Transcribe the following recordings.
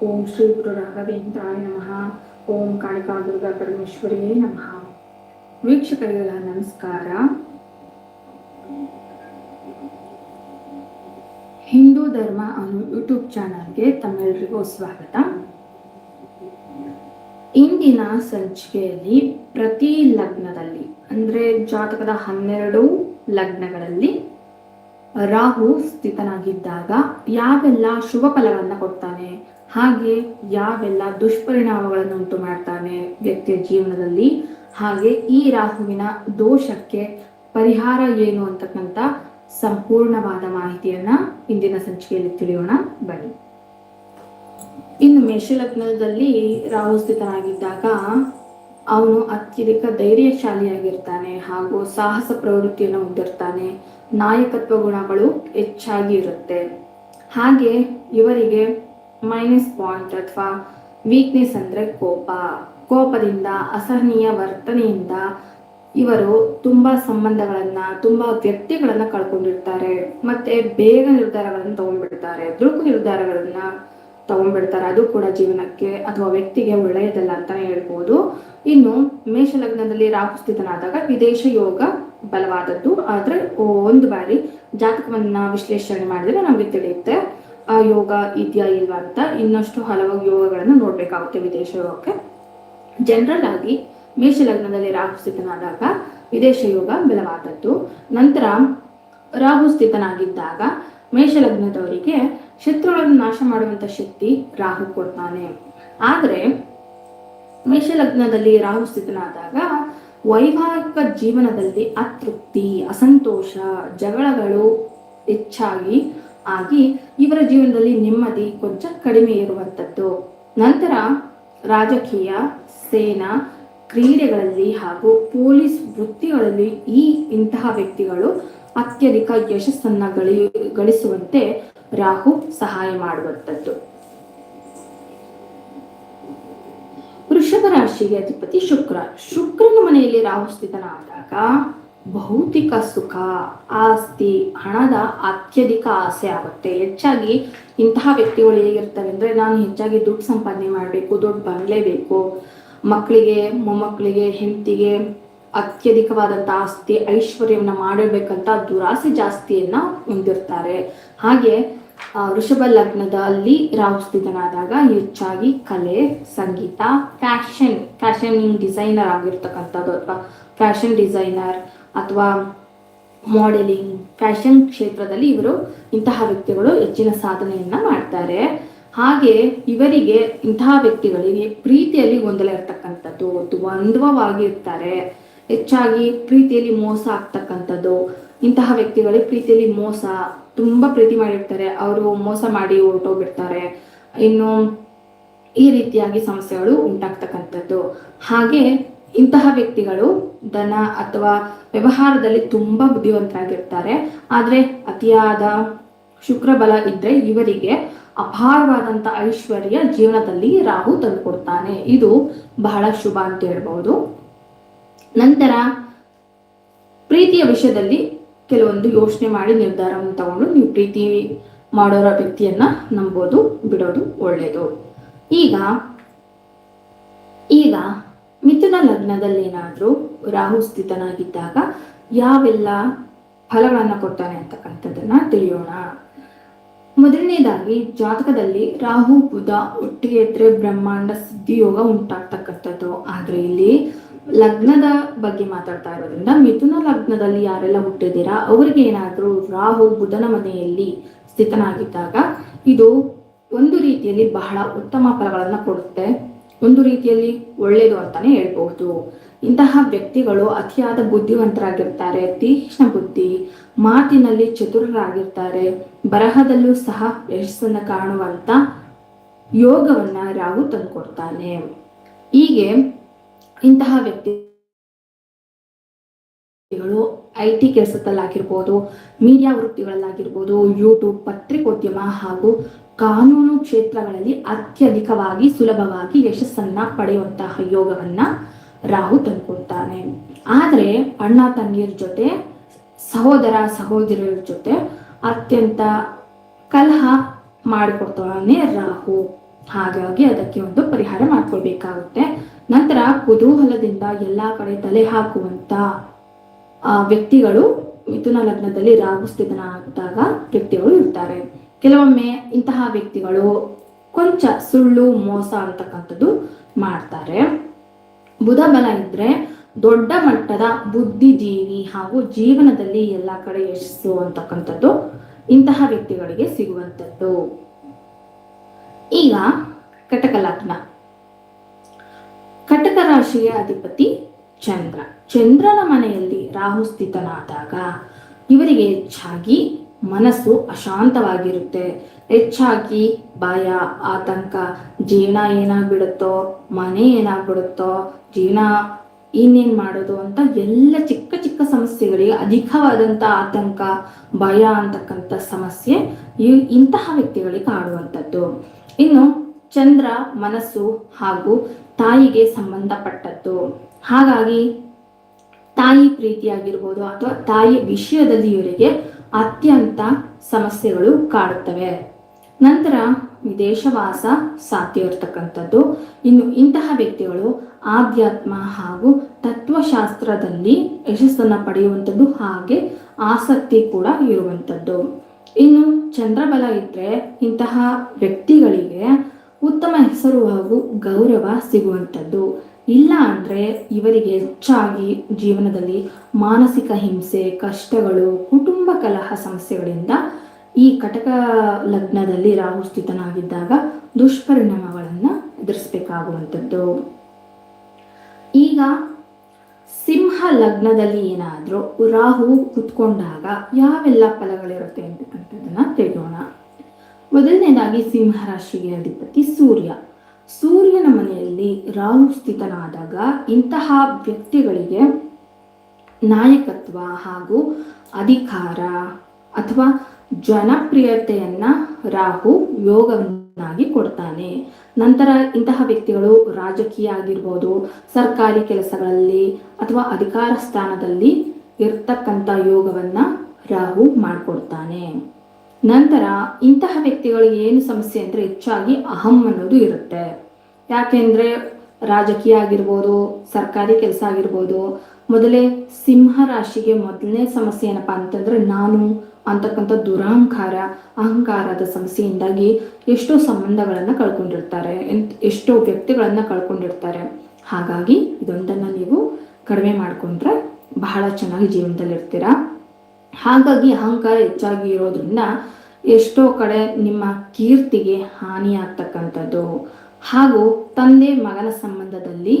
ಓಂ ಶ್ರೀ ಗುರು ರಾಘವೇಂದ್ರಾಯ ನಮಃ ಓಂ ಕಾಳಿಕಾ ದುರ್ಗಾ ಪರಮೇಶ್ವರಿಯೇ ನಮಃ ವೀಕ್ಷಕರಿಗೆಲ್ಲ ನಮಸ್ಕಾರ ಹಿಂದೂ ಧರ್ಮ ಅನ್ನೋ ಯೂಟ್ಯೂಬ್ ಚಾನಲ್ಗೆ ತಮ್ಮೆಲ್ಲರಿಗೂ ಸ್ವಾಗತ. ಇಂದಿನ ಸಂಚಿಕೆಯಲ್ಲಿ ಪ್ರತಿ ಲಗ್ನದಲ್ಲಿ, ಅಂದ್ರೆ ಜಾತಕದ ಹನ್ನೆರಡು ಲಗ್ನಗಳಲ್ಲಿ ರಾಹು ಸ್ಥಿತನಾಗಿದ್ದಾಗ ಯಾವೆಲ್ಲ ಶುಭ ಫಲಗಳನ್ನ ಕೊಡ್ತಾನೆ ಹಾಗೆ ಯಾವೆಲ್ಲ ದುಷ್ಪರಿಣಾಮಗಳನ್ನು ಉಂಟು ಮಾಡ್ತಾನೆ ವ್ಯಕ್ತಿಯ ಜೀವನದಲ್ಲಿ, ಹಾಗೆ ಈ ರಾಹುವಿನ ದೋಷಕ್ಕೆ ಪರಿಹಾರ ಏನು ಅಂತಕ್ಕಂಥ ಸಂಪೂರ್ಣವಾದ ಮಾಹಿತಿಯನ್ನ ಇಂದಿನ ಸಂಚಿಕೆಯಲ್ಲಿ ತಿಳಿಯೋಣ. ಬನ್ನಿ. ಇನ್ನು ಮೇಷಲಗ್ನದಲ್ಲಿ ರಾಹು ಸ್ಥಿತನಾಗಿದ್ದಾಗ ಅವನು ಅತ್ಯಧಿಕ ಧೈರ್ಯಶಾಲಿಯಾಗಿರ್ತಾನೆ ಹಾಗೂ ಸಾಹಸ ಪ್ರವೃತ್ತಿಯನ್ನು ಹೊಂದಿರ್ತಾನೆ ನಾಯಕತ್ವ ಗುಣಗಳು ಹೆಚ್ಚಾಗಿ ಇರುತ್ತೆ. ಹಾಗೆ ಇವರಿಗೆ ಮೈನಸ್ ಪಾಯಿಂಟ್ ಅಥವಾ ವೀಕ್ನೆಸ್ ಅಂದ್ರೆ ಕೋಪ. ಕೋಪದಿಂದ, ಅಸಹನೀಯ ವರ್ತನೆಯಿಂದ ಇವರು ತುಂಬಾ ಸಂಬಂಧಗಳನ್ನ, ತುಂಬಾ ವ್ಯಕ್ತಿಗಳನ್ನ ಕಳ್ಕೊಂಡಿರ್ತಾರೆ. ಮತ್ತೆ ಬೇಗ ನಿರ್ಧಾರಗಳನ್ನ ತಗೊಂಡ್ಬಿಡ್ತಾರೆ ದುಡುಕು ನಿರ್ಧಾರಗಳನ್ನ ತಗೊಂಡ್ಬಿಡ್ತಾರೆ. ಅದು ಕೂಡ ಜೀವನಕ್ಕೆ ಅಥವಾ ವ್ಯಕ್ತಿಗೆ ಒಳ್ಳೆಯದಲ್ಲ ಅಂತಾನೆ ಹೇಳ್ಬೋದು. ಇನ್ನು ಮೇಷಲಗ್ನದಲ್ಲಿ ರಾಹು ಸ್ಥಿತನಾದಾಗ ವಿದೇಶ ಯೋಗ ಬಲವಾದದ್ದು. ಆದ್ರೆ ಒಂದು ಬಾರಿ ಜಾತಕವನ್ನ ವಿಶ್ಲೇಷಣೆ ಮಾಡಿದ್ರೆ ನಮ್ಗೆ ತಿಳಿಯುತ್ತೆ. ಯೋಗ ಇದೆಯಾ ಇಲ್ವಾ ಅಂತ ಇನ್ನಷ್ಟು ಹಲವು ಯೋಗಗಳನ್ನು ನೋಡ್ಬೇಕಾಗುತ್ತೆ ವಿದೇಶ ಯೋಗಕ್ಕೆ. ಜನರಲ್ ಆಗಿ ಮೇಷಲಗ್ನದಲ್ಲಿ ರಾಹು ಸ್ಥಿತನಾದಾಗ ವಿದೇಶ ಯೋಗ ಬಲವಾದದ್ದು. ನಂತರ ರಾಹು ಸ್ಥಿತನಾಗಿದ್ದಾಗ ಮೇಷಲಗ್ನದವರಿಗೆ ಶತ್ರುಗಳನ್ನು ನಾಶ ಮಾಡುವಂತ ಶಕ್ತಿ ರಾಹು ಕೊಡ್ತಾನೆ. ಆದ್ರೆ ಮೇಷಲಗ್ನದಲ್ಲಿ ರಾಹು ಸ್ಥಿತನಾದಾಗ ವೈವಾಹಿಕ ಜೀವನದಲ್ಲಿ ಅತೃಪ್ತಿ, ಅಸಂತೋಷ, ಜಗಳಗಳು ಹೆಚ್ಚಾಗಿ ಆಗಿ ಇವರ ಜೀವನದಲ್ಲಿ ನೆಮ್ಮದಿ ಕೊಂಚ ಕಡಿಮೆ ಇರುವಂಥದ್ದು. ನಂತರ ರಾಜಕೀಯ, ಸೇನಾ ಕ್ರೀಡೆಗಳಲ್ಲಿ ಹಾಗೂ ಪೊಲೀಸ್ ವೃತ್ತಿಗಳಲ್ಲಿ ಈ ಇಂತಹ ವ್ಯಕ್ತಿಗಳು ಅತ್ಯಧಿಕ ಯಶಸ್ಸನ್ನ ಗಳಿ ಗಳಿಸುವಂತೆ ರಾಹು ಸಹಾಯ ಮಾಡುವಂಥದ್ದು. ವೃಷಭ ರಾಶಿಗೆ ಅಧಿಪತಿ ಶುಕ್ರ. ಶುಕ್ರನ ಮನೆಯಲ್ಲಿ ರಾಹು ಸ್ಥಿತನಾದಾಗ ಭೌತಿಕ ಸುಖ, ಆಸ್ತಿ, ಹಣದ ಅತ್ಯಧಿಕ ಆಸೆ ಆಗುತ್ತೆ. ಹೆಚ್ಚಾಗಿ ಇಂತಹ ವ್ಯಕ್ತಿಗಳು ಹೇಗಿರ್ತಾರೆ ಅಂದ್ರೆ, ನಾನು ಹೆಚ್ಚಾಗಿ ದುಡ್ಡು ಸಂಪಾದನೆ ಮಾಡಬೇಕು, ದೊಡ್ಡ ಬರಲೇಬೇಕು ಬೇಕು. ಮಕ್ಕಳಿಗೆ ಮೊಮ್ಮಕ್ಕಳಿಗೆ ಹೆಂಡತಿಗೆ ಅತ್ಯಧಿಕವಾದಂತ ಆಸ್ತಿ, ಐಶ್ವರ್ಯವನ್ನ ಮಾಡಬೇಕಂತ ದುರಾಸೆ ಜಾಸ್ತಿಯನ್ನ ಹೊಂದಿರ್ತಾರೆ. ಹಾಗೆ ವೃಷಭ ಲಗ್ನದಲ್ಲಿ ಸ್ಥಿತನಾದಾಗ ಹೆಚ್ಚಾಗಿ ಕಲೆ, ಸಂಗೀತ, ಫ್ಯಾಷನ್. ಫ್ಯಾಷನ್ ಡಿಸೈನರ್ ಆಗಿರ್ತಕ್ಕಂಥದ್ದು ಅಥವಾ ಫ್ಯಾಷನ್ ಡಿಸೈನರ್ ಅಥವಾ ಮಾಡೆಲಿಂಗ್ ಫ್ಯಾಷನ್ ಕ್ಷೇತ್ರದಲ್ಲಿ ಇವರು ಇಂತಹ ವ್ಯಕ್ತಿಗಳು ಹೆಚ್ಚಿನ ಸಾಧನೆಯನ್ನ ಮಾಡ್ತಾರೆ. ಹಾಗೆ ಇವರಿಗೆ ಇಂತಹ ವ್ಯಕ್ತಿಗಳಿಗೆ ಪ್ರೀತಿಯಲ್ಲಿ ಗೊಂದಲ ಇರ್ತಕ್ಕಂಥದ್ದು ದ್ವಂದ್ವವಾಗಿರ್ತಾರೆ ಹೆಚ್ಚಾಗಿ ಪ್ರೀತಿಯಲ್ಲಿ ಮೋಸ ಆಗ್ತಕ್ಕಂಥದ್ದು, ಇಂತಹ ವ್ಯಕ್ತಿಗಳಿಗೆ ಪ್ರೀತಿಯಲ್ಲಿ ಮೋಸ, ತುಂಬಾ ಪ್ರೀತಿ ಮಾಡಿರ್ತಾರೆ. ಅವರು ಮೋಸ ಮಾಡಿ ಹೊರಟೋಗ್ಬಿಡ್ತಾರೆ. ಇನ್ನು ಈ ರೀತಿಯಾಗಿ ಸಮಸ್ಯೆಗಳು ಉಂಟಾಗ್ತಕ್ಕಂಥದ್ದು. ಹಾಗೆ ಇಂತಹ ವ್ಯಕ್ತಿಗಳು ಧನ ಅಥವಾ ವ್ಯವಹಾರದಲ್ಲಿ ತುಂಬಾ ಬುದ್ಧಿವಂತರಾಗಿರ್ತಾರೆ. ಆದ್ರೆ ಅತಿಯಾದ ಶುಕ್ರ ಬಲ ಇದ್ರೆ ಇವರಿಗೆ ಅಪಾರವಾದಂತ ಐಶ್ವರ್ಯ ಜೀವನದಲ್ಲಿ ರಾಹು ತಂದುಕೊಡ್ತಾನೆ. ಇದು ಬಹಳ ಶುಭ ಅಂತ ಹೇಳ್ಬಹುದು. ನಂತರ ಪ್ರೀತಿಯ ವಿಷಯದಲ್ಲಿ ಕೆಲವೊಂದು ಯೋಚನೆ ಮಾಡಿ ನಿರ್ಧಾರವನ್ನು ತಗೊಂಡು ನೀವು ಪ್ರೀತಿ ಮಾಡೋರ ವ್ಯಕ್ತಿಯನ್ನ ನಂಬೋದು, ಬಿಡೋದು ಒಳ್ಳೆಯದು. ಈಗ ಈಗ ಮಿಥುನ ಲಗ್ನದಲ್ಲಿ ಏನಾದ್ರೂ ರಾಹು ಸ್ಥಿತನಾಗಿದ್ದಾಗ ಯಾವೆಲ್ಲ ಫಲಗಳನ್ನು ಕೊಡ್ತಾನೆ ಅಂತಕ್ಕಂಥದ್ದನ್ನ ತಿಳಿಯೋಣ. ಮೊದಲನೇದಾಗಿ ಜಾತಕದಲ್ಲಿ ರಾಹು, ಬುಧ ಒಟ್ಟಿಗೆ ಇದ್ರೆ ಬ್ರಹ್ಮಾಂಡ ಸಿದ್ಧಿಯೋಗ ಉಂಟಾಗ್ತಕ್ಕಂಥದ್ದು. ಆದ್ರೆ ಇಲ್ಲಿ ಲಗ್ನದ ಬಗ್ಗೆ ಮಾತಾಡ್ತಾ ಇರೋದ್ರಿಂದ ಮಿಥುನ ಲಗ್ನದಲ್ಲಿ ಯಾರೆಲ್ಲ ಹುಟ್ಟಿದ್ದೀರಾ, ಅವರಿಗೆ ಏನಾದರೂ ರಾಹು ಬುಧನ ಮನೆಯಲ್ಲಿ ಸ್ಥಿತನಾಗಿದ್ದಾಗ ಇದು ಒಂದು ರೀತಿಯಲ್ಲಿ ಬಹಳ ಉತ್ತಮ ಫಲಗಳನ್ನು ಕೊಡುತ್ತೆ. ಒಂದು ರೀತಿಯಲ್ಲಿ ಒಳ್ಳೆಯದು ಅಂತಾನೆ ಹೇಳ್ಬಹುದು. ಇಂತಹ ವ್ಯಕ್ತಿಗಳು ಅತಿಯಾದ ಬುದ್ಧಿವಂತರಾಗಿರ್ತಾರೆ, ತೀಕ್ಷ್ಣ ಬುದ್ಧಿ, ಮಾತಿನಲ್ಲಿ ಚತುರರಾಗಿರ್ತಾರೆ, ಬರಹದಲ್ಲೂ ಸಹ ಯಶಸ್ಸನ್ನು ಕಾಣುವಂತ ಯೋಗವನ್ನ ರಾಹು ತಂದುಕೊಡ್ತಾನೆ. ಹೀಗೆ ಇಂತಹ ವ್ಯಕ್ತಿಗಳು ಐ ಟಿ ಕೆಲಸದಲ್ಲಾಗಿರ್ಬೋದು ಮೀಡಿಯಾ ವೃತ್ತಿಗಳಲ್ಲಾಗಿರ್ಬೋದು ಯೂಟ್ಯೂಬ್ ಪತ್ರಿಕೋದ್ಯಮ ಹಾಗೂ ಕಾನೂನು ಕ್ಷೇತ್ರಗಳಲ್ಲಿ ಅತ್ಯಧಿಕವಾಗಿ ಸುಲಭವಾಗಿ ಯಶಸ್ಸನ್ನ ಪಡೆಯುವಂತಹ ಯೋಗವನ್ನ ರಾಹು ತಂದ್ಕೊಡ್ತಾನೆ. ಆದರೆ ಅಣ್ಣ ತಂಗಿಯರ ಜೊತೆ, ಸಹೋದರ ಸಹೋದರಿಯರ ಜೊತೆ ಅತ್ಯಂತ ಕಲಹ ಮಾಡಿಕೊಡ್ತಾನೆ ರಾಹು. ಹಾಗಾಗಿ ಅದಕ್ಕೆ ಒಂದು ಪರಿಹಾರ ಮಾಡ್ಕೊಳ್ಬೇಕಾಗುತ್ತೆ. ನಂತರ ಕುತೂಹಲದಿಂದ ಎಲ್ಲಾ ಕಡೆ ತಲೆ ಹಾಕುವಂತ ವ್ಯಕ್ತಿಗಳು, ಮಿಥುನ ಲಗ್ನದಲ್ಲಿ ರಾಹು ಸ್ಥಿತನಾದಾಗ ವ್ಯಕ್ತಿಗಳು ಇರ್ತಾರೆ. ಕೆಲವೊಮ್ಮೆ ಇಂತಹ ವ್ಯಕ್ತಿಗಳು ಕೊಂಚ ಸುಳ್ಳು, ಮೋಸ ಅಂತಕ್ಕಂಥದ್ದು ಮಾಡ್ತಾರೆ. ಬುಧ ಬಲ ಇದ್ರೆ ದೊಡ್ಡ ಮಟ್ಟದ ಬುದ್ಧಿಜೀವಿ ಹಾಗೂ ಜೀವನದಲ್ಲಿ ಎಲ್ಲ ಕಡೆ ಯಶಸ್ಸು ಅಂತಕ್ಕಂಥದ್ದು ಇಂತಹ ವ್ಯಕ್ತಿಗಳಿಗೆ ಸಿಗುವಂಥದ್ದು. ಈಗ ಕಟಕ ಲಗ್ನ. ಕಟಕ ರಾಶಿಯ ಅಧಿಪತಿ ಚಂದ್ರ. ಚಂದ್ರನ ಮನೆಯಲ್ಲಿ ರಾಹು ಸ್ಥಿತನಾದಾಗ ಇವರಿಗೆ ಹೆಚ್ಚಾಗಿ ಮನಸ್ಸು ಅಶಾಂತವಾಗಿರುತ್ತೆ. ಹೆಚ್ಚಾಗಿ ಭಯ, ಆತಂಕ, ಜೀವನ ಏನಾಗ್ಬಿಡುತ್ತೋ, ಮನೆ ಏನಾಗ್ಬಿಡುತ್ತೋ, ಜೀವನ ಇನ್ನೇನ್ ಮಾಡೋದು ಅಂತ ಎಲ್ಲ ಚಿಕ್ಕ ಚಿಕ್ಕ ಸಮಸ್ಯೆಗಳಿಗೆ ಅಧಿಕವಾದಂತ ಆತಂಕ, ಭಯ ಅಂತಕ್ಕಂತ ಸಮಸ್ಯೆ ಈ ಇಂತಹ ವ್ಯಕ್ತಿಗಳಿಗೆ ಕಾಡುವಂಥದ್ದು ಇನ್ನು ಚಂದ್ರ, ಮನಸ್ಸು ಹಾಗೂ ತಾಯಿಗೆ ಸಂಬಂಧಪಟ್ಟದ್ದು. ಹಾಗಾಗಿ ತಾಯಿ ಪ್ರೀತಿಯಾಗಿರ್ಬೋದು ಅಥವಾ ತಾಯಿ ವಿಷಯದಲ್ಲಿ ಇವರಿಗೆ ಅತ್ಯಂತ ಸಮಸ್ಯೆಗಳು ಕಾಡುತ್ತವೆ. ನಂತರ ವಿದೇಶವಾಸ ಸಾಧ್ಯ ಇರತಕ್ಕಂಥದ್ದು ಇನ್ನು ಇಂತಹ ವ್ಯಕ್ತಿಗಳು ಆಧ್ಯಾತ್ಮ ಹಾಗೂ ತತ್ವಶಾಸ್ತ್ರದಲ್ಲಿ ಯಶಸ್ಸನ್ನು ಪಡೆಯುವಂಥದ್ದು ಹಾಗೆ ಆಸಕ್ತಿ ಕೂಡ ಇರುವಂಥದ್ದು. ಇನ್ನು ಚಂದ್ರಬಲ ಇದ್ರೆ ಇಂತಹ ವ್ಯಕ್ತಿಗಳಿಗೆ ಉತ್ತಮ ಹೆಸರು ಹಾಗೂ ಗೌರವ ಸಿಗುವಂಥದ್ದು. ಇಲ್ಲ ಅಂದ್ರೆ ಇವರಿಗೆ ಹೆಚ್ಚಾಗಿ ಜೀವನದಲ್ಲಿ ಮಾನಸಿಕ ಹಿಂಸೆ, ಕಷ್ಟಗಳು, ಕುಟುಂಬ ಕಲಹ ಸಮಸ್ಯೆಗಳಿಂದ ಈ ಕಟಕ ಲಗ್ನದಲ್ಲಿ ರಾಹು ಸ್ಥಿತನಾಗಿದ್ದಾಗ ದುಷ್ಪರಿಣಾಮಗಳನ್ನ ಎದುರಿಸಬೇಕಾಗುವಂಥದ್ದು. ಈಗ ಸಿಂಹ ಲಗ್ನದಲ್ಲಿ ಏನಾದರೂ ರಾಹು ಕುತ್ಕೊಂಡಾಗ ಯಾವೆಲ್ಲ ಫಲಗಳಿರುತ್ತೆ ಅಂತಕ್ಕಂಥದ್ದನ್ನ ತಿಳಿಯೋಣ. ಮೊದಲನೇದಾಗಿ ಸಿಂಹ ರಾಶಿಗೆ ಅಧಿಪತಿ ಸೂರ್ಯ. ಸೂರ್ಯನ ಮನೆಯಲ್ಲಿ ರಾಹು ಸ್ಥಿತನಾದಾಗ ಇಂತಹ ವ್ಯಕ್ತಿಗಳಿಗೆ ನಾಯಕತ್ವ ಹಾಗೂ ಅಧಿಕಾರ ಅಥವಾ ಜನಪ್ರಿಯತೆಯನ್ನ ರಾಹು ಯೋಗವನ್ನಾಗಿ ಕೊಡ್ತಾನೆ. ನಂತರ ಇಂತಹ ವ್ಯಕ್ತಿಗಳು ರಾಜಕೀಯ ಆಗಿರ್ಬೋದು, ಸರ್ಕಾರಿ ಕೆಲಸಗಳಲ್ಲಿ ಅಥವಾ ಅಧಿಕಾರ ಸ್ಥಾನದಲ್ಲಿ ಇರ್ತಕ್ಕಂಥ ಯೋಗವನ್ನ ರಾಹು ಮಾಡಿಕೊಡ್ತಾನೆ. ನಂತರ ಇಂತಹ ವ್ಯಕ್ತಿಗಳಿಗೆ ಏನು ಸಮಸ್ಯೆ ಅಂದ್ರೆ ಹೆಚ್ಚಾಗಿ ಅಹಂ ಅನ್ನೋದು ಇರುತ್ತೆ. ಯಾಕೆಂದ್ರೆ ರಾಜಕೀಯ ಆಗಿರ್ಬೋದು, ಸರ್ಕಾರಿ ಕೆಲಸ ಆಗಿರ್ಬೋದು ಮೊದಲೇ ಸಿಂಹ ರಾಶಿಗೆ ಮೊದಲನೇ ಸಮಸ್ಯೆ ಏನಪ್ಪ ಅಂತಂದ್ರೆ ನಾನು ಅಂತಕ್ಕಂಥ ದುರಹಂಕಾರ ಅಹಂಕಾರದ ಸಮಸ್ಯೆಯಿಂದಾಗಿ ಎಷ್ಟೋ ಸಂಬಂಧಗಳನ್ನ ಕಳ್ಕೊಂಡಿರ್ತಾರೆ ಎಷ್ಟೋ ವ್ಯಕ್ತಿಗಳನ್ನ ಕಳ್ಕೊಂಡಿರ್ತಾರೆ. ಹಾಗಾಗಿ ಇದೊಂದನ್ನ ನೀವು ಕಡಿಮೆ ಮಾಡ್ಕೊಂಡ್ರೆ ಬಹಳ ಚೆನ್ನಾಗಿ ಜೀವನದಲ್ಲಿ ಇರ್ತೀರಾ ಹಾಗಾಗಿ ಅಹಂಕಾರ ಹೆಚ್ಚಾಗಿ ಇರೋದ್ರಿಂದ ಎಷ್ಟೋ ಕಡೆ ನಿಮ್ಮ ಕೀರ್ತಿಗೆ ಹಾನಿ ಆಗ್ತಕ್ಕಂಥದ್ದು ಹಾಗೂ ತಂದೆ ಮಗನ ಸಂಬಂಧದಲ್ಲಿ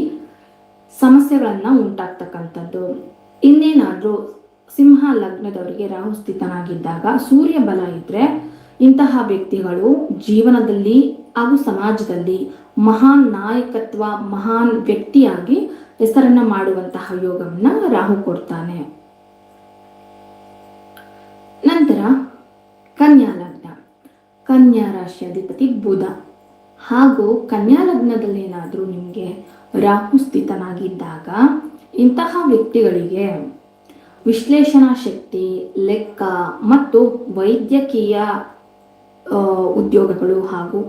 ಸಮಸ್ಯೆಗಳನ್ನ ಉಂಟಾಗ್ತಕ್ಕಂಥದ್ದು. ಇನ್ನೇನಾದರೂ ಸಿಂಹ ಲಗ್ನದವರಿಗೆ ರಾಹು ಸ್ಥಿತನಾಗಿದ್ದಾಗ ಸೂರ್ಯ ಬಲ ಇದ್ರೆ ಇಂತಹ ವ್ಯಕ್ತಿಗಳು ಜೀವನದಲ್ಲಿ ಹಾಗೂ ಸಮಾಜದಲ್ಲಿ ಮಹಾನ್ ನಾಯಕತ್ವ, ಮಹಾನ್ ವ್ಯಕ್ತಿಯಾಗಿ ಹೆಸರನ್ನ ಮಾಡುವಂತಹ ಯೋಗವನ್ನ ರಾಹು ಕೊಡ್ತಾನೆ. ನಂತರ ಕನ್ಯಾ ಲಗ್ನ. ಕನ್ಯಾ ರಾಶಿ ಅಧಿಪತಿ ಬುಧ. ಹಾಗೂ ಕನ್ಯಾ ಲಗ್ನದಲ್ಲಿ ಏನಾದರೂ ನಿಮಗೆ ರಾಹು ಸ್ಥಿತನಾಗಿದ್ದಾಗ ಇಂತಹ ವ್ಯಕ್ತಿಗಳಿಗೆ ವಿಶ್ಲೇಷಣಾ ಶಕ್ತಿ, ಲೆಕ್ಕ ಮತ್ತು ವೈದ್ಯಕೀಯ ಉದ್ಯೋಗಗಳು ಹಾಗೂ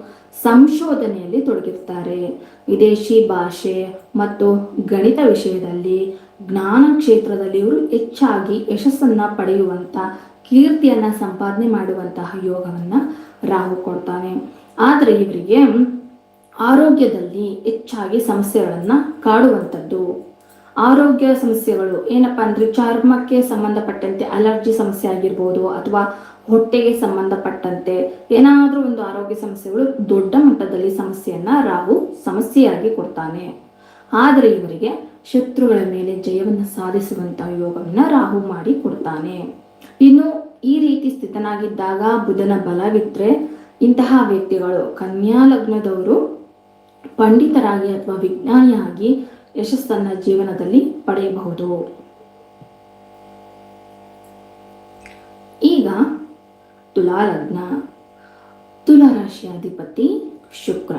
ಸಂಶೋಧನೆಯಲ್ಲಿ ತೊಡಗಿರ್ತಾರೆ ವಿದೇಶಿ ಭಾಷೆ ಮತ್ತು ಗಣಿತ ವಿಷಯದಲ್ಲಿ ಜ್ಞಾನ ಕ್ಷೇತ್ರದಲ್ಲಿ ಇವರು ಹೆಚ್ಚಾಗಿ ಯಶಸ್ಸನ್ನು ಪಡೆಯುವಂತ, ಕೀರ್ತಿಯನ್ನು ಸಂಪಾದನೆ ಮಾಡುವಂತಹ ಯೋಗವನ್ನು ರಾಹು ಕೊಡ್ತಾನೆ. ಆದರೆ ಇವರಿಗೆ ಆರೋಗ್ಯದಲ್ಲಿ ಹೆಚ್ಚಾಗಿ ಸಮಸ್ಯೆಗಳನ್ನ ಕಾಡುವಂಥದ್ದು. ಆರೋಗ್ಯ ಸಮಸ್ಯೆಗಳು ಏನಪ್ಪಾ ಅಂದ್ರೆ ಚರ್ಮಕ್ಕೆ ಸಂಬಂಧಪಟ್ಟಂತೆ ಅಲರ್ಜಿ ಸಮಸ್ಯೆ ಆಗಿರ್ಬೋದು ಅಥವಾ ಹೊಟ್ಟೆಗೆ ಸಂಬಂಧಪಟ್ಟಂತೆ ಏನಾದರೂ ಒಂದು ಆರೋಗ್ಯ ಸಮಸ್ಯೆಗಳು ದೊಡ್ಡ ಮಟ್ಟದಲ್ಲಿ ಸಮಸ್ಯೆಯನ್ನ ರಾಹು ಸಮಸ್ಯೆಯಾಗಿ ಕೊಡ್ತಾನೆ. ಆದರೆ ಇವರಿಗೆ ಶತ್ರುಗಳ ಮೇಲೆ ಜಯವನ್ನು ಸಾಧಿಸುವಂತಹ ಯೋಗವನ್ನ ರಾಹು ಮಾಡಿ ಕೊಡ್ತಾನೆ. ಇನ್ನು ಈ ರೀತಿ ಸ್ಥಿತನಾಗಿದ್ದಾಗ ಬುಧನ ಬಲವಿದ್ರೆ ಇಂತಹ ವ್ಯಕ್ತಿಗಳು ಕನ್ಯಾ ಲಗ್ನದವರು ಪಂಡಿತರಾಗಿ ಅಥವಾ ವಿಜ್ಞಾನಿಯಾಗಿ ಯಶಸ್ಸನ್ನ ಜೀವನದಲ್ಲಿ ಪಡೆಯಬಹುದು. ಈಗ ತುಲಾಲಗ್ನ ಲಗ್ನ ತುಲಾ ರಾಶಿಯ ಅಧಿಪತಿ ಶುಕ್ರ.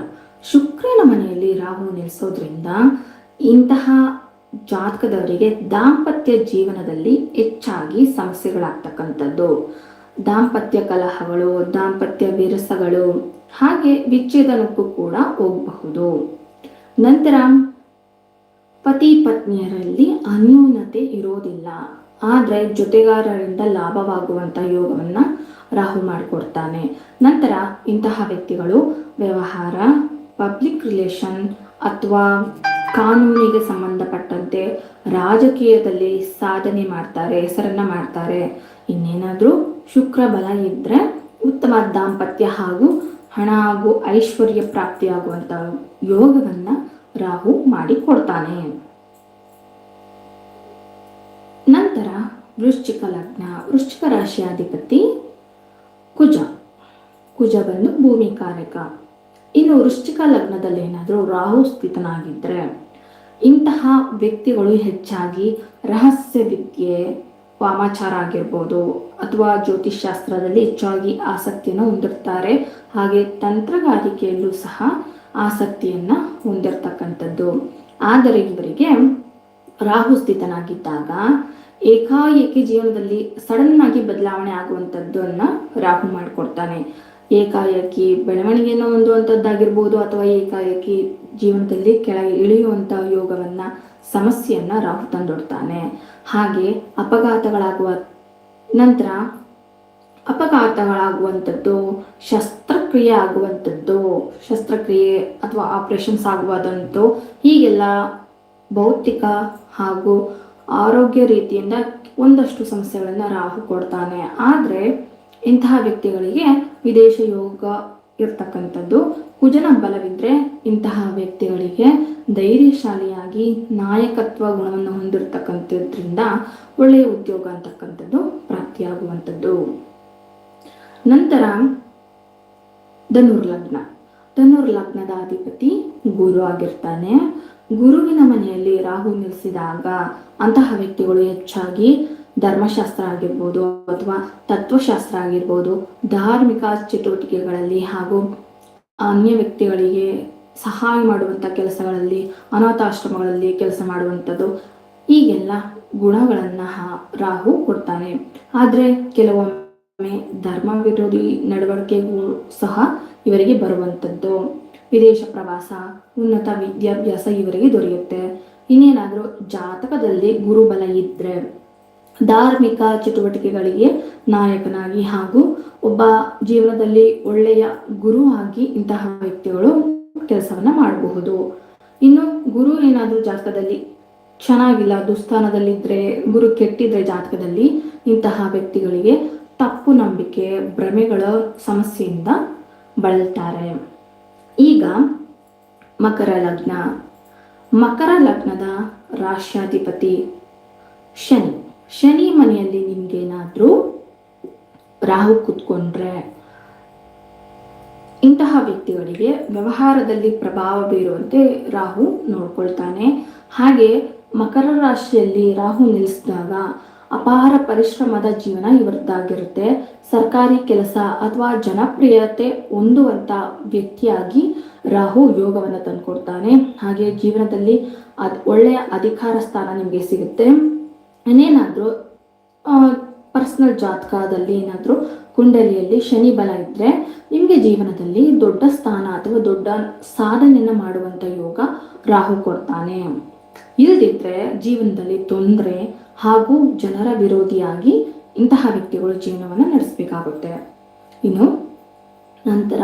ಶುಕ್ರನ ಮನೆಯಲ್ಲಿ ರಾಹು ನೆಲೆಸೋದ್ರಿಂದ ಇಂತಹ ಜಾತಕದವರಿಗೆ ದಾಂಪತ್ಯ ಜೀವನದಲ್ಲಿ ಹೆಚ್ಚಾಗಿ ಸಮಸ್ಯೆಗಳಾಗ್ತಕ್ಕಂಥದ್ದು. ದಾಂಪತ್ಯ ಕಲಹಗಳು, ದಾಂಪತ್ಯ ವಿರಸಗಳು, ಹಾಗೆ ವಿಚ್ಛೇದನಕ್ಕೂ ಕೂಡ ಹೋಗಬಹುದು. ನಂತರ ಪತಿ ಪತ್ನಿಯರಲ್ಲಿ ಅನ್ಯೂನತೆ ಇರೋದಿಲ್ಲ. ಆದರೆ ಜೊತೆಗಾರರಿಂದ ಲಾಭವಾಗುವಂತ ಯೋಗವನ್ನು ರಾಹು ಮಾಡಿಕೊಡ್ತಾನೆ. ನಂತರ ಇಂತಹ ವ್ಯಕ್ತಿಗಳು ವ್ಯವಹಾರ, ಪಬ್ಲಿಕ್ ರಿಲೇಷನ್ ಅಥವಾ ಕಾನೂನಿಗೆ ಸಂಬಂಧಪಟ್ಟಂತೆ ರಾಜಕೀಯದಲ್ಲಿ ಸಾಧನೆ ಮಾಡ್ತಾರೆ, ಹೆಸರನ್ನ ಮಾಡ್ತಾರೆ. ಇನ್ನೇನಾದ್ರೂ ಶುಕ್ರ ಬಲ ಇದ್ರೆ ಉತ್ತಮ ದಾಂಪತ್ಯ ಹಾಗೂ ಹಣ ಹಾಗೂ ಐಶ್ವರ್ಯ ಪ್ರಾಪ್ತಿಯಾಗುವಂತ ಯೋಗವನ್ನು ರಾಹು ಮಾಡಿಕೊಡ್ತಾನೆ. ನಂತರ ವೃಶ್ಚಿಕ ಲಗ್ನ, ವೃಶ್ಚಿಕ ರಾಶಿಯಾಧಿಪತಿ ಕುಜ. ಕುಜ ಬಂದು ಭೂಮಿ ಕಾರಕ. ಇನ್ನು ವೃಶ್ಚಿಕ ಲಗ್ನದಲ್ಲಿ ಏನಾದರೂ ರಾಹು ಸ್ಥಿತನಾಗಿದ್ದರೆ ಇಂತಹ ವ್ಯಕ್ತಿಗಳು ಹೆಚ್ಚಾಗಿ ರಹಸ್ಯ ವಿದ್ಯೆ ವಾಮಾಚಾರ ಆಗಿರ್ಬೋದು ಅಥವಾ ಜ್ಯೋತಿಷ್ ಶಾಸ್ತ್ರದಲ್ಲಿ ಹೆಚ್ಚಾಗಿ ಆಸಕ್ತಿಯನ್ನು ಹೊಂದಿರ್ತಾರೆ. ಹಾಗೆ ತಂತ್ರಗಾರಿಕೆಯಲ್ಲೂ ಸಹ ಆಸಕ್ತಿಯನ್ನ ಹೊಂದಿರತಕ್ಕಂಥದ್ದು. ಆದರೆ ಇವರಿಗೆ ರಾಹು ಸ್ಥಿತನಾಗಿದ್ದಾಗ ಏಕಾಏಕಿ ಜೀವನದಲ್ಲಿ ಸಡನ್ ಆಗಿ ಬದಲಾವಣೆ ಆಗುವಂಥದ್ದನ್ನ ರಾಹು ಮಾಡಿಕೊಡ್ತಾನೆ. ಏಕಾಏಕಿ ಬೆಳವಣಿಗೆಯನ್ನು ಹೊಂದುವಂಥದ್ದಾಗಿರ್ಬೋದು ಅಥವಾ ಏಕಾಏಕಿ ಜೀವನದಲ್ಲಿ ಕೆಳಗೆ ಇಳಿಯುವಂತಹ ಯೋಗವನ್ನ ಸಮಸ್ಯೆಯನ್ನ ರಾಹು ತಂದೊಡ್ತಾನೆ. ಹಾಗೆ ಅಪಘಾತಗಳಾಗುವ ನಂತರ ಅಪಘಾತಗಳಾಗುವಂಥದ್ದು, ಶಸ್ತ್ರಕ್ರಿಯೆ ಆಗುವಂಥದ್ದು, ಶಸ್ತ್ರಕ್ರಿಯೆ ಅಥವಾ ಆಪರೇಷನ್ಸ್ ಆಗುವುದಂತೂ ಹೀಗೆಲ್ಲ ಭೌತಿಕ ಹಾಗೂ ಆರೋಗ್ಯ ರೀತಿಯಿಂದ ಒಂದಷ್ಟು ಸಮಸ್ಯೆಗಳನ್ನು ರಾಹು ಕೊಡ್ತಾನೆ. ಆದರೆ ಇಂತಹ ವ್ಯಕ್ತಿಗಳಿಗೆ ವಿದೇಶ ಯೋಗ ಇರ್ತಕ್ಕಂಥದ್ದು. ಕುಜನ ಬಲವಿದ್ರೆ ಇಂತಹ ವ್ಯಕ್ತಿಗಳಿಗೆ ಧೈರ್ಯಶಾಲಿಯಾಗಿ ನಾಯಕತ್ವ ಗುಣವನ್ನು ಹೊಂದಿರತಕ್ಕಂಥದ್ರಿಂದ ಒಳ್ಳೆಯ ಉದ್ಯೋಗ ಅಂತಕ್ಕಂಥದ್ದು ಪ್ರಾಪ್ತಿಯಾಗುವಂಥದ್ದು. ನಂತರ ಧನುರ್ಲಗ್ನ. ಧನುರ್ಲಗ್ನದ ಅಧಿಪತಿ ಗುರು ಆಗಿರ್ತಾನೆ. ಗುರುವಿನ ಮನೆಯಲ್ಲಿ ರಾಹು ನಿಲ್ಲಿಸಿದಾಗ ಅಂತಹ ವ್ಯಕ್ತಿಗಳು ಹೆಚ್ಚಾಗಿ ಧರ್ಮಶಾಸ್ತ್ರ ಆಗಿರ್ಬೋದು ಅಥವಾ ತತ್ವಶಾಸ್ತ್ರ ಆಗಿರ್ಬೋದು, ಧಾರ್ಮಿಕ ಚಟುವಟಿಕೆಗಳಲ್ಲಿ ಹಾಗೂ ಅನ್ಯ ವ್ಯಕ್ತಿಗಳಿಗೆ ಸಹಾಯ ಮಾಡುವಂಥ ಕೆಲಸಗಳಲ್ಲಿ, ಅನಾಥಾಶ್ರಮಗಳಲ್ಲಿ ಕೆಲಸ ಮಾಡುವಂಥದ್ದು, ಈಗೆಲ್ಲ ಗುಣಗಳನ್ನು ರಾಹು ಕೊಡ್ತಾನೆ. ಆದರೆ ಕೆಲವೊಮ್ಮೆ ಧರ್ಮ ವಿರೋಧಿ ನಡವಳಿಕೆಗೂ ಸಹ ಇವರಿಗೆ ಬರುವಂಥದ್ದು. ವಿದೇಶ ಪ್ರವಾಸ, ಉನ್ನತ ವಿದ್ಯಾಭ್ಯಾಸ ಇವರಿಗೆ ದೊರೆಯುತ್ತೆ. ಇನ್ನೇನಾದರೂ ಜಾತಕದಲ್ಲಿ ಗುರುಬಲ ಇದ್ರೆ ಧಾರ್ಮಿಕ ಚಟುವಟಿಕೆಗಳಿಗೆ ನಾಯಕನಾಗಿ ಹಾಗೂ ಒಬ್ಬ ಜೀವನದಲ್ಲಿ ಒಳ್ಳೆಯ ಗುರು ಆಗಿ ಇಂತಹ ವ್ಯಕ್ತಿಗಳು ಕೆಲಸವನ್ನ ಮಾಡಬಹುದು. ಇನ್ನು ಗುರು ಏನಾದರೂ ಜಾತಕದಲ್ಲಿ ಚೆನ್ನಾಗಿಲ್ಲ, ದುಸ್ಥಾನದಲ್ಲಿದ್ರೆ, ಗುರು ಕೆಟ್ಟಿದ್ರೆ ಜಾತಕದಲ್ಲಿ ಇಂತಹ ವ್ಯಕ್ತಿಗಳಿಗೆ ತಪ್ಪು ನಂಬಿಕೆ, ಭ್ರಮೆಗಳ ಸಮಸ್ಯೆಯಿಂದ ಬಳಲ್ತಾರೆ. ಈಗ ಮಕರ ಲಗ್ನ. ಮಕರ ಲಗ್ನದ ರಾಷ್ಟ್ರಾಧಿಪತಿ ಶನಿ. ಶನಿ ಮನೆಯಲ್ಲಿ ನಿಮ್ಗೇನಾದರೂ ರಾಹು ಕುತ್ಕೊಂಡ್ರೆ, ಇಂತಹ ವ್ಯಕ್ತಿಗಳಿಗೆ ವ್ಯವಹಾರದಲ್ಲಿ ಪ್ರಭಾವ ಬೀರುವಂತೆ ರಾಹು ನೋಡ್ಕೊಳ್ತಾನೆ. ಹಾಗೆ ಮಕರ ರಾಶಿಯಲ್ಲಿ ರಾಹು ನಿಲ್ಲಿಸಿದಾಗ ಅಪಾರ ಪರಿಶ್ರಮದ ಜೀವನ ಇವರದ್ದಾಗಿರುತ್ತೆ. ಸರ್ಕಾರಿ ಕೆಲಸ ಅಥವಾ ಜನಪ್ರಿಯತೆ ಹೊಂದುವಂಥ ವ್ಯಕ್ತಿಯಾಗಿ ರಾಹು ಯೋಗವನ್ನು ತಂದುಕೊಡ್ತಾನೆ. ಹಾಗೆ ಜೀವನದಲ್ಲಿ ಅದ್ ಒಳ್ಳೆಯ ಅಧಿಕಾರ ಸ್ಥಾನ ನಿಮಗೆ ಸಿಗುತ್ತೆ. ಇನ್ನೇನಾದರೂ ಪರ್ಸನಲ್ ಜಾತಕದಲ್ಲಿ ಏನಾದರೂ ಕುಂಡಲಿಯಲ್ಲಿ ಶನಿ ಬಲ ಇದ್ದರೆ ನಿಮಗೆ ಜೀವನದಲ್ಲಿ ದೊಡ್ಡ ಸ್ಥಾನ ಅಥವಾ ದೊಡ್ಡ ಸಾಧನೆಯನ್ನು ಮಾಡುವಂಥ ಯೋಗ ರಾಹು ಕೊಡ್ತಾನೆ. ಇಲ್ಲದಿದ್ದರೆ ಜೀವನದಲ್ಲಿ ತೊಂದರೆ ಹಾಗೂ ಜನರ ವಿರೋಧಿಯಾಗಿ ಇಂತಹ ವ್ಯಕ್ತಿಗಳು ಜೀವನವನ್ನು ನಡೆಸಬೇಕಾಗುತ್ತೆ. ಇನ್ನು ನಂತರ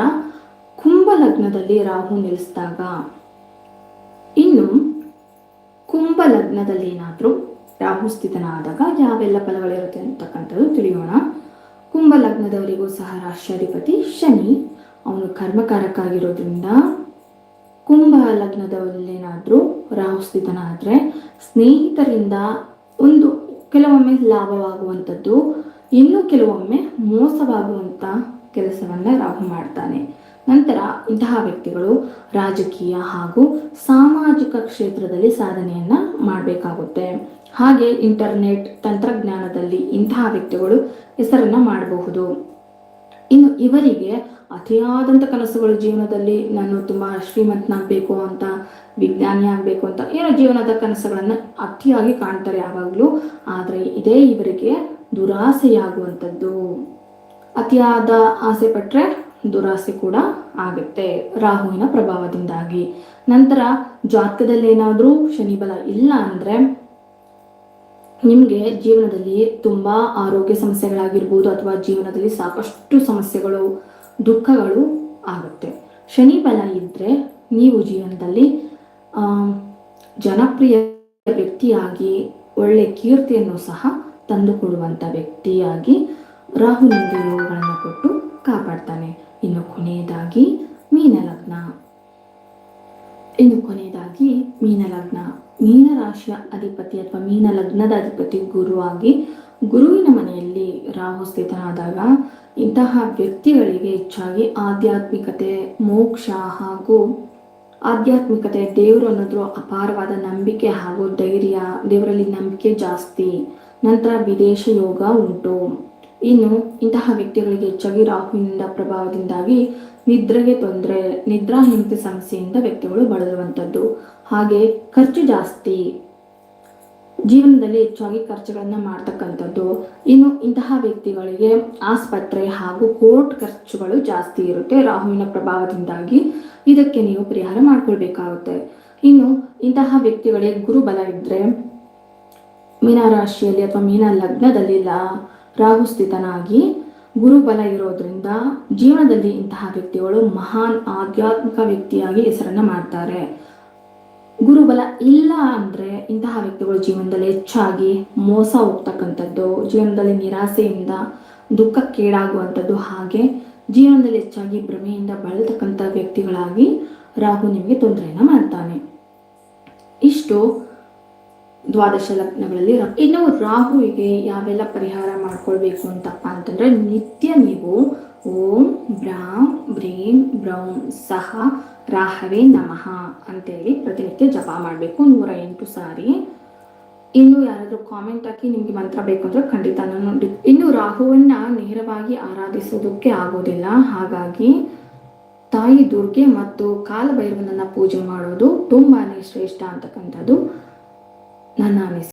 ಕುಂಭ ಲಗ್ನದಲ್ಲಿ ರಾಹು ನಿಲ್ಲಿಸಿದಾಗ ಇನ್ನು ಕುಂಭ ಲಗ್ನದಲ್ಲಿ ಏನಾದರೂ ರಾಹು ಸ್ಥಿತನಾದಾಗ ಯಾವೆಲ್ಲ ಫಲಗಳಿರುತ್ತೆ ಅಂತಕ್ಕಂಥದ್ದು ತಿಳಿಯೋಣ. ಕುಂಭ ಲಗ್ನದವರಿಗೂ ಸಹ ರಾಷ್ಟ್ರಾಧಿಪತಿ ಶನಿ. ಅವನು ಕರ್ಮಕಾರಕ ಆಗಿರೋದ್ರಿಂದ ಕುಂಭ ಲಗ್ನದವರಲ್ಲೇನಾದರೂ ರಾಹು ಸ್ಥಿತನಾದರೆ ಸ್ನೇಹಿತರಿಂದ ಒಂದು ಕೆಲವೊಮ್ಮೆ ಲಾಭವಾಗುವಂಥದ್ದು, ಇನ್ನು ಕೆಲವೊಮ್ಮೆ ಮೋಸವಾಗುವಂಥ ಕೆಲಸವನ್ನ ರಾಹು ಮಾಡ್ತಾನೆ. ನಂತರ ಇಂತಹ ವ್ಯಕ್ತಿಗಳು ರಾಜಕೀಯ ಹಾಗೂ ಸಾಮಾಜಿಕ ಕ್ಷೇತ್ರದಲ್ಲಿ ಸಾಧನೆಯನ್ನ ಮಾಡಬೇಕಾಗುತ್ತೆ. ಹಾಗೆ ಇಂಟರ್ನೆಟ್ ತಂತ್ರಜ್ಞಾನದಲ್ಲಿ ಇಂತಹ ವ್ಯಕ್ತಿಗಳು ಹೆಸರನ್ನ ಮಾಡಬಹುದು. ಇನ್ನು ಇವರಿಗೆ ಅತಿಯಾದಂಥ ಕನಸುಗಳು ಜೀವನದಲ್ಲಿ ನಾನು ತುಂಬ ಶ್ರೀಮಂತನಾಗಬೇಕು ಅಂತ, ವಿಜ್ಞಾನಿ ಆಗಬೇಕು ಅಂತ ಏನೋ ಜೀವನದ ಕನಸುಗಳನ್ನು ಅತಿಯಾಗಿ ಕಾಣ್ತಾರೆ ಯಾವಾಗಲೂ. ಆದರೆ ಇದೇ ಇವರಿಗೆ ದುರಾಸೆಯಾಗುವಂಥದ್ದು. ಅತಿಯಾದ ಆಸೆ ಪಟ್ಟರೆ ದುರಾಸೆ ಕೂಡ ಆಗುತ್ತೆ ರಾಹುವಿನ ಪ್ರಭಾವದಿಂದಾಗಿ. ನಂತರ ಜಾತಕದಲ್ಲಿ ಏನಾದರೂ ಶನಿ ಬಲ ಇಲ್ಲ ಅಂದರೆ ನಿಮಗೆ ಜೀವನದಲ್ಲಿ ತುಂಬ ಆರೋಗ್ಯ ಸಮಸ್ಯೆಗಳಾಗಿರ್ಬೋದು ಅಥವಾ ಜೀವನದಲ್ಲಿ ಸಾಕಷ್ಟು ಸಮಸ್ಯೆಗಳು, ದುಃಖಗಳು ಆಗುತ್ತೆ. ಶನಿ ಬಲ ಇದ್ದರೆ ನೀವು ಜೀವನದಲ್ಲಿ ಜನಪ್ರಿಯ ವ್ಯಕ್ತಿಯಾಗಿ, ಒಳ್ಳೆ ಕೀರ್ತಿಯನ್ನು ಸಹ ತಂದುಕೊಡುವಂತ ವ್ಯಕ್ತಿಯಾಗಿ ರಾಹು ನಿಮಗೆ ಯೋಗಗಳನ್ನು ಕೊಟ್ಟು ಕಾಪಾಡ್ತಾನೆ. ಇನ್ನು ಕೊನೆಯದಾಗಿ ಮೀನ ಲಗ್ನ ಇನ್ನು ಕೊನೆಯದಾಗಿ ಮೀನ ಲಗ್ನ ಮೀನ ರಾಶಿಯ ಅಧಿಪತಿ ಅಥವಾ ಮೀನ ಲಗ್ನದ ಅಧಿಪತಿ ಗುರುವಾಗಿ ಗುರುವಿನ ಮನೆಯಲ್ಲಿ ರಾಹು ಸ್ಥಿತನಾದಾಗ ಇಂತಹ ವ್ಯಕ್ತಿಗಳಿಗೆ ಹೆಚ್ಚಾಗಿ ಆಧ್ಯಾತ್ಮಿಕತೆ, ಮೋಕ್ಷ ಹಾಗೂ ಆಧ್ಯಾತ್ಮಿಕತೆ, ದೇವರು ಅನ್ನೋದ್ರ ಅಪಾರವಾದ ನಂಬಿಕೆ ಹಾಗೂ ಧೈರ್ಯ, ದೇವರಲ್ಲಿ ನಂಬಿಕೆ ಜಾಸ್ತಿ. ನಂತರ ವಿದೇಶ ಯೋಗ ಉಂಟು. ಇನ್ನು ಇಂತಹ ವ್ಯಕ್ತಿಗಳಿಗೆ ಹೆಚ್ಚಾಗಿ ರಾಹುವಿನಿಂದ ಪ್ರಭಾವದಿಂದಾಗಿ ನಿದ್ರೆಗೆ ತೊಂದರೆ ನಿದ್ರಾಹೀನತೆ ಸಮಸ್ಯೆಯಿಂದ ವ್ಯಕ್ತಿಗಳು ಬಳಲುವಂಥದ್ದು. ಹಾಗೆ ಖರ್ಚು ಜಾಸ್ತಿ. ಜೀವನದಲ್ಲಿ ಹೆಚ್ಚಾಗಿ ಖರ್ಚುಗಳನ್ನು ಮಾಡ್ತಕ್ಕಂಥದ್ದು. ಇನ್ನು ಇಂತಹ ವ್ಯಕ್ತಿಗಳಿಗೆ ಆಸ್ಪತ್ರೆ ಹಾಗೂ ಕೋರ್ಟ್ ಖರ್ಚುಗಳು ಜಾಸ್ತಿ ಇರುತ್ತೆ ರಾಹುವಿನ ಪ್ರಭಾವದಿಂದಾಗಿ. ಇದಕ್ಕೆ ನೀವು ಪರಿಹಾರ ಮಾಡ್ಕೊಳ್ಬೇಕಾಗುತ್ತೆ. ಇನ್ನು ಇಂತಹ ವ್ಯಕ್ತಿಗಳಿಗೆ ಗುರುಬಲ ಇದ್ದರೆ ಮೀನ ರಾಶಿಯಲ್ಲಿ ಅಥವಾ ಮೀನ ಲಗ್ನದಲ್ಲಿ ರಾಹು ಸ್ಥಿತನಾಗಿ ಗುರುಬಲ ಇರೋದ್ರಿಂದ ಜೀವನದಲ್ಲಿ ಇಂತಹ ವ್ಯಕ್ತಿಗಳು ಮಹಾನ್ ಆಧ್ಯಾತ್ಮಿಕ ವ್ಯಕ್ತಿಯಾಗಿ ಹೆಸರನ್ನು ಮಾಡ್ತಾರೆ. ಗುರುಬಲ ಇಲ್ಲ ಅಂದ್ರೆ ಇಂತಹ ವ್ಯಕ್ತಿಗಳು ಜೀವನದಲ್ಲಿ ಹೆಚ್ಚಾಗಿ ಮೋಸ ಹೋಗ್ತಕ್ಕಂಥದ್ದು, ಜೀವನದಲ್ಲಿ ನಿರಾಸೆಯಿಂದ ದುಃಖಕ್ಕೇಡಾಗುವಂಥದ್ದು ಹಾಗೆ ಜೀವನದಲ್ಲಿ ಹೆಚ್ಚಾಗಿ ಭ್ರಮೆಯಿಂದ ಬಳಲ್ತಕ್ಕಂಥ ವ್ಯಕ್ತಿಗಳಾಗಿ ರಾಹು ನಿಮಗೆ ತೊಂದರೆಯನ್ನು ಮಾಡ್ತಾನೆ. ಇಷ್ಟು ದ್ವಾದಶ ಲಗ್ನಗಳಲ್ಲಿ ಇನ್ನು ರಾಹುವಿಗೆ ಯಾವೆಲ್ಲ ಪರಿಹಾರ ಮಾಡ್ಕೊಳ್ಬೇಕು ಅಂತಪ್ಪ ಅಂತಂದ್ರೆ ನಿತ್ಯ ನೀವು ಓಂ ಬ್ರಾಂ ಬ್ರೀಂ ಬ್ರೌಂ ಸಹ ರಾಹವೇ ನಮಃ ಅಂತೇಳಿ ಪ್ರತಿನಿತ್ಯ ಜಪ ಮಾಡಬೇಕು. ನೂರ ಎಂಟು ಸಾರಿ. ಇನ್ನು ಯಾರಾದರೂ ಕಾಮೆಂಟ್ ಹಾಕಿ ನಿಮಗೆ ಮಂತ್ರ ಬೇಕು ಅಂದರೆ ಖಂಡಿತ ನೋಡಿ ಇನ್ನು ರಾಹುವನ್ನ ನೇರವಾಗಿ ಆರಾಧಿಸೋದಕ್ಕೆ ಆಗೋದಿಲ್ಲ. ಹಾಗಾಗಿ ತಾಯಿ ದುರ್ಗೆ ಮತ್ತು ಕಾಲಭೈರವನನ್ನ ಪೂಜೆ ಮಾಡೋದು ತುಂಬಾ ಶ್ರೇಷ್ಠ ಅಂತಕ್ಕಂಥದ್ದು. 娜娜没事。